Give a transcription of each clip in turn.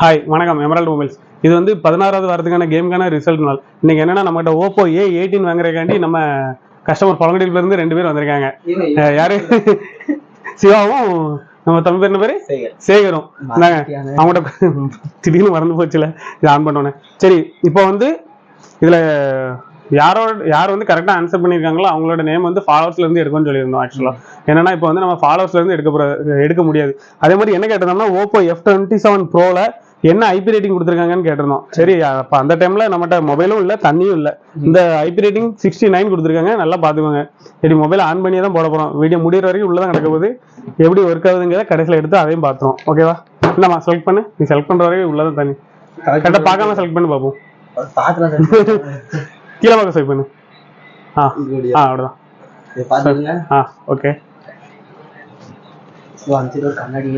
Hi வணக்கம் Emerald mobiles இது வந்து பதினாறாவது வாரத்துக்கான கேமுக்கான ரிசல்ட் நாள். இன்னைக்கு என்னன்னா நம்மகிட்ட ஓப்போ ஏ எயிட்டீன் வாங்குறதுக்காண்டி நம்ம கஸ்டமர் பழங்குடியில இருந்து ரெண்டு பேர் வந்திருக்காங்க. யாரு? சிவாவும் நம்ம தம்பி பேர் என்ன பேரு? சேகரும். இந்தாங்க அவங்கள்ட்ட திடீர்னு மறந்து போச்சுல இது ஆன் பண்ணோன்னே. சரி இப்போ வந்து இதுல யாரோட யார் வந்து கரெக்டாக ஆன்சர் பண்ணியிருக்காங்களோ அவங்களோட நேம் வந்து ஃபாலோவர்ஸ்ல இருந்து எடுக்கணும்னு சொல்லியிருந்தோம் ஆக்சுவலா என்னன்னா இப்போ வந்து நம்ம ஃபாலோவர்ஸ்ல இருந்து எடுக்க எடுக்க முடியாது. அதே மாதிரி என்ன கேட்டிருந்தோம்னா ஓப்போ எஃப் டுவெண்ட்டி செவன் ப்ரோல என்ன ஐபி ரேட்டிங் கொடுத்துருக்காங்கன்னு கேட்டிருந்தோம். சரி அப்போ அந்த டைம்ல நம்மகிட்ட மொபைலும் இல்லை தண்ணியும் இல்லை. இந்த ஐபி ரேட்டிங் சிக்ஸ்டி நைன் கொடுத்துருக்காங்க. நல்லா பார்த்துக்கோங்க. சரி மொபைல் ஆன் பண்ணி தான் போட போறோம். வீடியோ முடியிற வரைக்கும் உள்ளதான் கிடக்க போகுது. எப்படி ஒர்க் ஆகுதுங்கிறத கடைசியில் எடுத்து அதையும் பார்த்துருவோம். ஓகேவா இல்லம்மா செலக்ட் பண்ணு. நீ செலக்ட் பண்ற வரைக்கும் உள்ளதான் தண்ணி. கரெக்டாக பார்க்காம செலக்ட் பண்ணி பார்ப்போம் கீழே பார்க்க செலக்ட் பண்ணு. ஆ ஆ அவ்வளோதான் ஆ ஓகே கண்ணாடி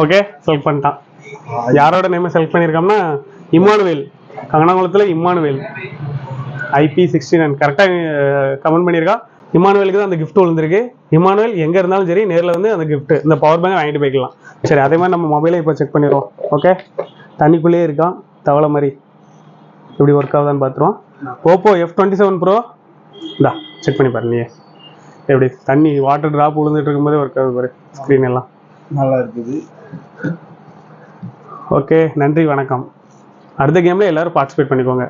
ஓகே செலக்ட் பண்ணிட்டான். யாரோட நேம் செலக்ட் பண்ணியிருக்கோம்னா இம்மானுவேல். கங்கனாகுளத்தில் இம்மானுவேல். ஐபி சிக்ஸ்டி நைன் கரெக்டாக கமெண்ட் பண்ணியிருக்கான் இம்மானுவேலுக்கு தான் அந்த கிஃப்ட் விழுந்திருக்கு. இம்மானுவேல் எங்கே இருந்தாலும் சரி நேரில் வந்து அந்த கிஃப்ட் இந்த பவர் பேங்க் வாங்கிட்டு போய்க்கலாம். சரி அதே மாதிரி நம்ம மொபைலை இப்போ செக் பண்ணிடுவோம். ஓகே தண்ணிக்குள்ளேயே இருக்கான். தவளை மாதிரி. எப்படி ஒர்க் ஆகுதான்னு பார்த்துருவோம். Oppo F twenty seven pro இந்தா செக் பண்ணி பாரு நீயே. எப்படி தண்ணி வாட்டர் ட்ராப் விழுந்துட்டு இருக்கும்போதே ஒர்க் ஆகுது பாரு ஸ்க்ரீன் எல்லாம். நல்லா இருக்குது. ஓகே நன்றி வணக்கம். அடுத்த கேமில் எல்லாரும் பார்ட்டிசிபேட் பண்ணிக்கோங்க.